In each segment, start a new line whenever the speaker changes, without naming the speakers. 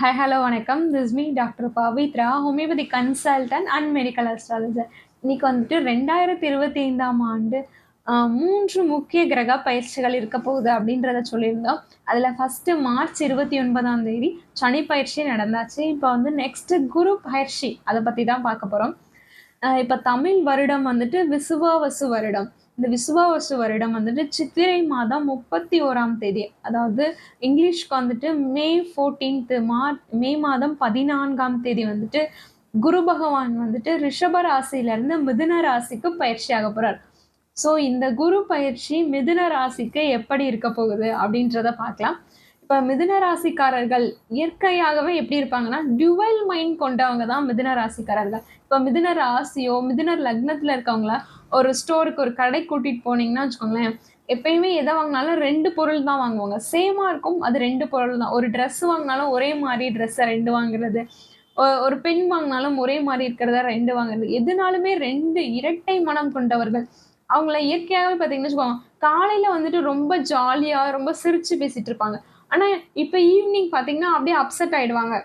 Hi hello வணக்கம். This me doctor Pavithra homeopathy consultant and medical astrologer இன்னைக்கு வந்துட்டு ரெண்டாயிரத்தி இருபத்தி ஐந்தாம் ஆண்டு மூன்று முக்கிய கிரக பயிற்சிகள் இருக்க போகுது அப்படின்றத சொல்லியிருந்தோம். அதில் ஃபஸ்ட்டு மார்ச் இருபத்தி ஒன்பதாம் தேதி சனி பயிற்சி நடந்தாச்சு. இப்போ வந்து நெக்ஸ்ட் குரு பயிற்சி அதை பற்றி தான் பார்க்க போகிறோம் இப்போ தமிழ் வருடம் வந்துட்டு விசுவாவசு வருடம். இந்த விசுவாவசு வருடம் வந்துட்டு சித்திரை மாதம் முப்பத்தி ஓராம் தேதி அதாவது இங்கிலீஷ்க்கு வந்துட்டு மே ஃபோர்டீன்த்து மார் மே மாதம் பதினான்காம் தேதி வந்துட்டு குரு பகவான் வந்துட்டு ரிஷப ராசியிலேருந்து மிதுன ராசிக்கு பயிற்சி ஆக போகிறார் ஸோ இந்த குரு பயிற்சி மிதுன ராசிக்கு எப்படி இருக்க போகுது அப்படின்றத பார்க்கலாம். இப்போ மிதுன ராசிக்காரர்கள் இயற்கையாகவே எப்படி இருப்பாங்கன்னா டியூவல் மைண்ட் கொண்டவங்க தான் மிதுன ராசிக்காரர்கள். இப்போ மிதுன ராசியோ மிதுன லக்னத்தில் இருக்கவங்கள ஒரு ஸ்டோருக்கு ஒரு கடை கூட்டிகிட்டு போனீங்கன்னா வச்சுக்கோங்களேன் எப்பயுமே எதை வாங்கினாலும் ரெண்டு பொருள் தான் வாங்குவாங்க. சேமாக இருக்கும் அது ரெண்டு பொருள் தான். ஒரு ட்ரெஸ் வாங்கினாலும் ஒரே மாதிரி ட்ரெஸ்ஸை ரெண்டு வாங்குறது. ஒ- ஒரு பெண் வாங்கினாலும் ஒரே மாதிரி இருக்கிறதா ரெண்டு வாங்குறது. எதுனாலுமே ரெண்டு இரட்டை மனம் கொண்டவர்கள். அவங்கள இயற்கையாகவே பார்த்தீங்கன்னு வச்சுக்கோங்க காலையில் வந்துட்டு ரொம்ப ஜாலியாக ரொம்ப சிரித்து பேசிட்டு இருப்பாங்க. ஆனால் இப்போ ஈவினிங் பார்த்தீங்கன்னா அப்படியே அப்செட் ஆகிடுவாங்க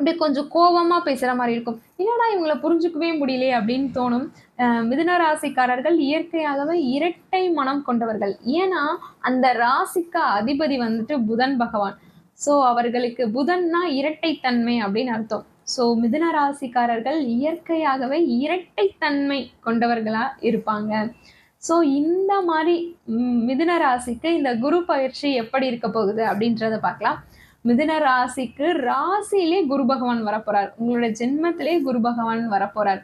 அப்படியே கொஞ்சம் கோவமாக பேசுகிற மாதிரி இருக்கும். என்னடா இவங்கள புரிஞ்சுக்கவே முடியலையே அப்படின்னு தோணும். மிதுன ராசிக்காரர்கள் இயற்கையாகவே இரட்டை மனம் கொண்டவர்கள். ஏன்னா அந்த ராசிக்கு அதிபதி வந்துட்டு புதன் பகவான். ஸோ அவர்களுக்கு புதன்னா இரட்டைத்தன்மை அப்படின்னு அர்த்தம். ஸோ மிதுன ராசிக்காரர்கள் இயற்கையாகவே இரட்டைத்தன்மை கொண்டவர்களா இருப்பாங்க. ஸோ இந்த மாதிரி மிதுன ராசிக்கு இந்த குரு பயிற்சி எப்படி இருக்க போகுது அப்படின்றத பார்க்கலாம். மிதுன ராசிக்கு ராசியிலே குரு பகவான் வரப்போறார். உங்களோட ஜென்மத்திலே குரு பகவான் வரப்போறார்.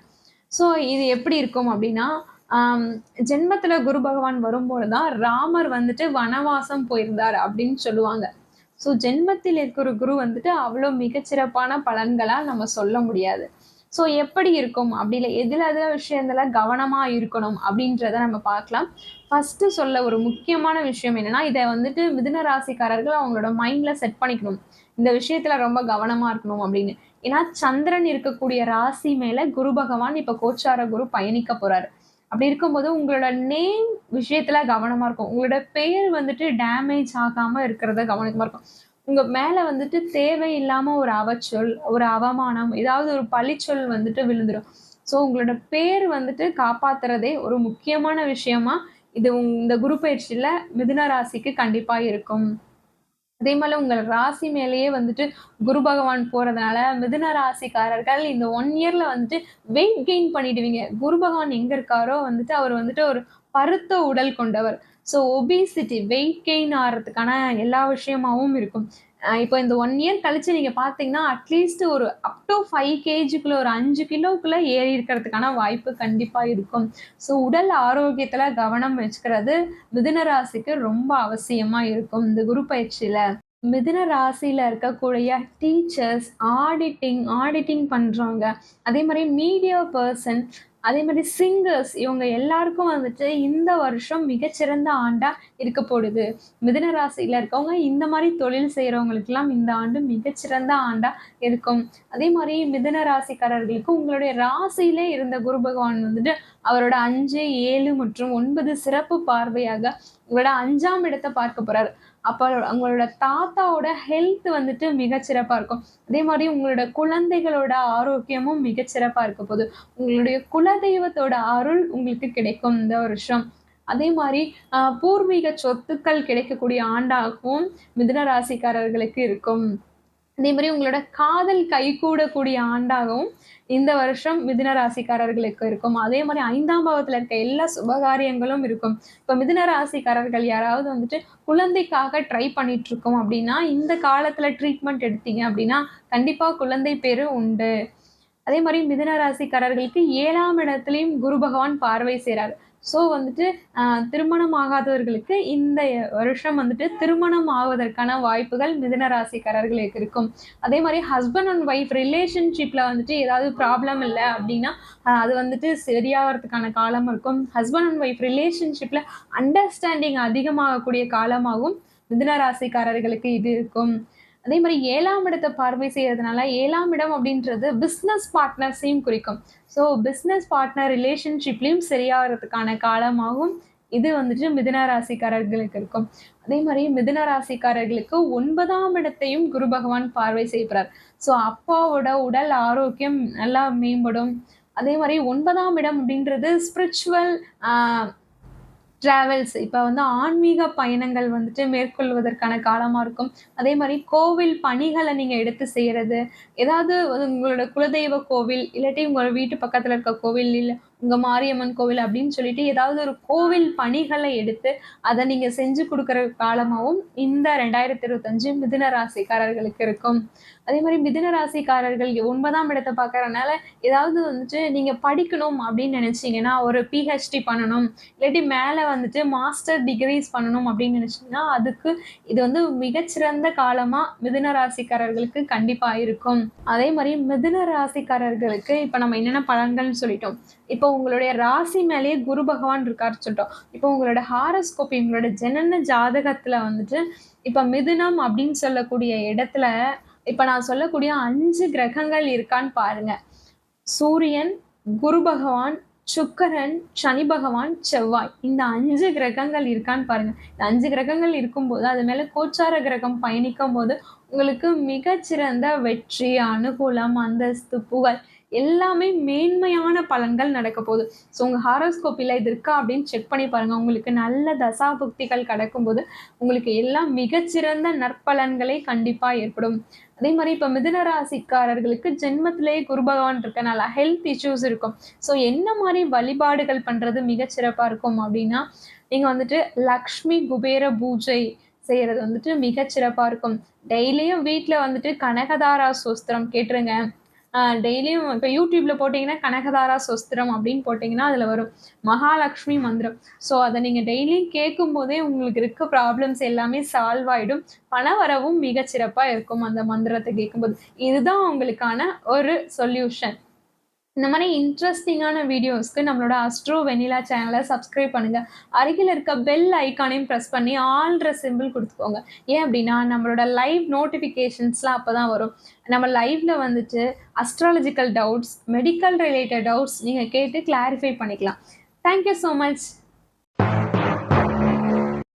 ஸோ இது எப்படி இருக்கும் அப்படின்னா ஆம், ஜென்மத்துல குரு பகவான் வரும்போது தான் ராமர் வந்துட்டு வனவாசம் போயிருந்தார் அப்படின்னு சொல்லுவாங்க. ஸோ ஜென்மத்தில் இருக்கிற குரு வந்துட்டு அவ்வளோ மிகச்சிறப்பான பலன்களா நம்ம சொல்ல முடியாது. ஸோ எப்படி இருக்கும்? அப்படி இல்லை எதில் எதில் விஷயத்துல கவனமாக இருக்கணும்? அப்படின்றத நம்ம பார்க்கலாம். ஃபஸ்ட்டு சொல்ல ஒரு முக்கியமான விஷயம் என்னன்னா இதை வந்துட்டு மிதுன ராசிக்காரர்கள் அவங்களோட மைண்டில் செட் பண்ணிக்கணும். இந்த விஷயத்தில் ரொம்ப கவனமாக இருக்கணும் அப்படின்னு. ஏன்னா சந்திரன் இருக்கக்கூடிய ராசி மேலே குரு பகவான் இப்போ கோச்சார குரு பயணிக்க போறாரு. அப்படி இருக்கும்போது உங்களோட நேம் விஷயத்துல கவனமா இருக்கும். உங்களோட பெயர் வந்துட்டு டேமேஜ் ஆகாம இருக்கிறத கவனமா இருக்கும். உங்க மேல வந்துட்டு தேவையில்லாம ஒரு அவச்சொல் ஒரு அவமானம் ஏதாவது ஒரு பழிச்சொல் வந்துட்டு விழுந்துடும் ஸோ உங்களோட பேர் வந்துட்டு காப்பாத்துறதே ஒரு முக்கியமான விஷயமா இது உங் இந்த குரு பயிற்சியில மிதுன ராசிக்கு கண்டிப்பா இருக்கும். அதே மாதிரி உங்கள் ராசி மேலேயே வந்துட்டு குரு பகவான் போறதுனால மிதுன ராசிக்காரர்கள் இந்த ஒன் இயர்ல வந்துட்டு வெயிட் கெயின் பண்ணிடுவீங்க. குரு பகவான் எங்க இருக்காரோ வந்துட்டு அவர் வந்துட்டு ஒரு பருத்த உடல் கொண்டவர். ஸோ ஒபிசிட்டி வெயிட் கெயின் ஆகிறதுக்கான எல்லா விஷயமாவும் இருக்கும். இப்போ இந்த ஒன் இயர் கழிச்சு நீங்க பார்த்தீங்கன்னா அட்லீஸ்ட் ஒரு அப் டு ஃபைவ் கேஜிக்குள்ள ஒரு அஞ்சு கிலோக்குள்ள ஏறி இருக்கிறதுக்கான வாய்ப்பு கண்டிப்பா இருக்கும். ஸோ உடல் ஆரோக்கியத்துல கவனம் வச்சுக்கிறது மிதுன ராசிக்கு ரொம்ப அவசியமா இருக்கும் இந்த குரு பயிற்சியில. மிதுன ராசியில இருக்கக்கூடிய டீச்சர்ஸ் ஆடிட்டிங் ஆடிட்டிங் பண்றவங்க அதே மாதிரி மீடியா பர்சன் அதே மாதிரி சிங்கர்ஸ் இவங்க எல்லாருக்கும் வந்துட்டு இந்த வருஷம் மிகச்சிறந்த ஆண்டா இருக்க போடுது மிதுன ராசியில இருக்கவங்க இந்த மாதிரி தொழில் செய்யறவங்களுக்கெல்லாம் இந்த ஆண்டு மிகச்சிறந்த ஆண்டா இருக்கும். அதே மாதிரி மிதுன ராசிக்காரர்களுக்கு உங்களுடைய ராசியிலே இருந்த குரு பகவான் வந்துட்டு அவரோட அஞ்சு ஏழு மற்றும் ஒன்பது சிறப்பு பார்வையாக உங்களோட அஞ்சாம் இடத்தை பார்க்க போறாரு. அப்போ உங்களோட தாத்தாவோட ஹெல்த் வந்துட்டு மிகச்சிறப்பாக இருக்கும். அதே மாதிரி உங்களோட குழந்தைகளோட ஆரோக்கியமும் மிகச்சிறப்பாக இருக்க போகுது. உங்களுடைய குலதெய்வத்தோட அருள் உங்களுக்கு கிடைக்கும் இந்த வருஷம். அதே மாதிரி ஆஹ், பூர்வீக சொத்துக்கள் கிடைக்கக்கூடிய ஆண்டாகவும் மிதுன ராசிக்காரர்களுக்கு இருக்கும். அதே மாதிரி உங்களோட காதல் கைகூடக்கூடிய ஆண்டாகவும் இந்த வருஷம் மிதுன ராசிக்காரர்களுக்கு இருக்கும். அதே மாதிரி ஐந்தாம் பாவத்தில் இருக்க எல்லா சுபகாரியங்களும் இருக்கும். இப்போ மிதுன ராசிக்காரர்கள் யாராவது வந்துட்டு குழந்தைக்காக ட்ரை பண்ணிட்டு இருக்கோம் அப்படின்னா இந்த காலத்தில் ட்ரீட்மெண்ட் எடுத்தீங்க அப்படின்னா கண்டிப்பாக குழந்தை பேரு உண்டு. அதே மாதிரி மிதுன ராசிக்காரர்களுக்கு ஏழாம் இடத்துலையும் குரு பகவான் பார்வை செய்கிறார் ஸோ வந்துட்டு திருமணம் ஆகாதவர்களுக்கு இந்த வருஷம் வந்துட்டு திருமணம் ஆவதற்கான வாய்ப்புகள் மிதனராசிக்காரர்களுக்கு இருக்கும். அதே மாதிரி ஹஸ்பண்ட் அண்ட் ஒய்ஃப் ரிலேஷன்ஷிப்பில் வந்துட்டு ஏதாவது ப்ராப்ளம் இல்லை அப்படின்னா அது வந்துட்டு சரியாகிறதுக்கான காலம் இருக்கும். ஹஸ்பண்ட் அண்ட் ஒய்ஃப் ரிலேஷன்ஷிப்பில் அண்டர்ஸ்டாண்டிங் அதிகமாகக்கூடிய காலமாகவும் மிதுன ராசிக்காரர்களுக்கு இது இருக்கும். அதே மாதிரி ஏழாம் இடத்தை பார்வை செய்யறதுனால ஏழாம் இடம் அப்படின்றது பிஸ்னஸ் பார்ட்னர்ஸையும் குறிக்கும். ஸோ பிஸ்னஸ் பார்ட்னர் ரிலேஷன்ஷிப்லேயும் சரியாகிறதுக்கான காலமாகவும் இது வந்துட்டு மிதுன ராசிக்காரர்களுக்கு இருக்கும். அதே மாதிரி மிதுன ராசிக்காரர்களுக்கு ஒன்பதாம் இடத்தையும் குரு பகவான் பார்வை செய்கிறார் ஸோ அப்பாவோட உடல் ஆரோக்கியம் நல்லா மேம்படும். அதே மாதிரி ஒன்பதாம் இடம் அப்படின்றது ஸ்பிரிச்சுவல் டிராவல்ஸ் இப்போ வந்து ஆன்மீக பயணங்கள் வந்துட்டு மேற்கொள்வதற்கான காலமாக இருக்கும். அதே மாதிரி கோவில் பணிகளை நீங்கள் எடுத்து செய்கிறது ஏதாவது உங்களோட குலதெய்வ கோவில் இல்லாட்டி உங்களோட வீட்டு பக்கத்தில் இருக்க கோவில் இல்லை உங்கள் மாரியம்மன் கோவில் அப்படின்னு சொல்லிட்டு ஏதாவது ஒரு கோவில் பணிகளை எடுத்து அதை நீங்கள் செஞ்சு கொடுக்குற காலமாகவும் இந்த ரெண்டாயிரத்தி இருபத்தஞ்சு மிதுன ராசிக்காரர்களுக்கு இருக்கும். அதே மாதிரி மிதுன ராசிக்காரர்கள் ஒன்பதாம் இடத்தை பார்க்கறதுனால ஏதாவது வந்துட்டு நீங்கள் படிக்கணும் அப்படின்னு நினச்சிங்கன்னா ஒரு பிஹெச்டி பண்ணணும் இல்லாட்டி மேலே வந்துட்டு மாஸ்டர் டிகிரிஸ் பண்ணணும் அப்படின்னு நினச்சிங்கன்னா அதுக்கு இது வந்து மிகச்சிறந்த காலமாக மிதுன ராசிக்காரர்களுக்கு கண்டிப்பாக இருக்கும். அதே மாதிரி மிதுன ராசிக்காரர்களுக்கு இப்போ நம்ம என்னென்ன பலன்கள்னு சொல்லிட்டோம். இப்போ இப்போ உங்களுடைய ராசி மேலேயே குரு பகவான் இருக்காரு சொல்லிட்டோம். இப்போ உங்களோட ஹாரஸ்கோப் உங்களோட ஜனன ஜாதகத்தில் வந்துட்டு இப்போ மிதுனம் அப்படின்னு சொல்லக்கூடிய இடத்துல இப்போ நான் சொல்லக்கூடிய அஞ்சு கிரகங்கள் இருக்கான்னு பாருங்க. சூரியன் குரு பகவான் சுக்கரன் சனி பகவான் செவ்வாய். இந்த அஞ்சு கிரகங்கள் இருக்கான்னு பாருங்க. இந்த அஞ்சு கிரகங்கள் இருக்கும்போது அது மேலே கோச்சார கிரகம் பயணிக்கும் போது உங்களுக்கு மிகச்சிறந்த வெற்றி அனுகூலம் அந்தஸ்து புகழ் எல்லாமே மேன்மையான பலன்கள் நடக்க போகுது. ஸோ உங்கள் ஹாரோஸ்கோப்பில் இது இருக்கா அப்படின்னு செக் பண்ணி பாருங்கள் உங்களுக்கு நல்ல தசா புக்திகள் கிடக்கும்போது உங்களுக்கு எல்லாம் மிகச்சிறந்த நற்பலன்களே கண்டிப்பாக ஏற்படும். அதே மாதிரி இப்போ மிதுன ராசிக்காரர்களுக்கு ஜென்மத்திலேயே குரு பகவான் இருக்கனால ஹெல்த் இஷ்யூஸ் இருக்கும். ஸோ என்ன மாதிரி வழிபாடுகள் பண்ணுறது மிகச்சிறப்பாக இருக்கும் அப்படின்னா நீங்கள் வந்துட்டு லக்ஷ்மி குபேர பூஜை செய்கிறது வந்துட்டு மிகச்சிறப்பாக இருக்கும். டெய்லியும் வீட்டில் வந்துட்டு கனகதாரா சோஸ்திரம் கேட்டுருங்க. டெய்லியும் இப்போ யூடியூப்பில் போட்டிங்கன்னா கனகதாரா சொஸ்திரம் அப்படின்னு போட்டிங்கன்னா அதில் வரும். மகாலட்சுமி மந்திரம். ஸோ அதை நீங்கள் டெய்லியும் கேட்கும் போதே உங்களுக்கு இருக்க ப்ராப்ளம்ஸ் எல்லாமே சால்வ் ஆகிடும் பண வரவும் மிகச்சிறப்பாக இருக்கும் அந்த மந்திரத்தை கேட்கும்போது. இதுதான் உங்களுக்கான ஒரு சொல்யூஷன் இந்த மாதிரி இன்ட்ரெஸ்டிங்கான வீடியோஸ்க்கு நம்மளோட அஸ்ட்ரோ வெனிலா சேனலை சப்ஸ்கிரைப் பண்ணுங்கள் அருகில் இருக்க பெல் ஐக்கானையும் ப்ரெஸ் பண்ணி ஆல்ற சிம்பிள் கொடுத்துக்கோங்க. ஏன் அப்படின்னா நம்மளோட லைவ் நோட்டிஃபிகேஷன்ஸ்லாம் அப்போ தான் வரும். நம்ம லைவ்ல வந்துட்டு astrological doubts medical related doubts நீங்கள் கேட்டு கிளாரிஃபை பண்ணிக்கலாம். Thank you so much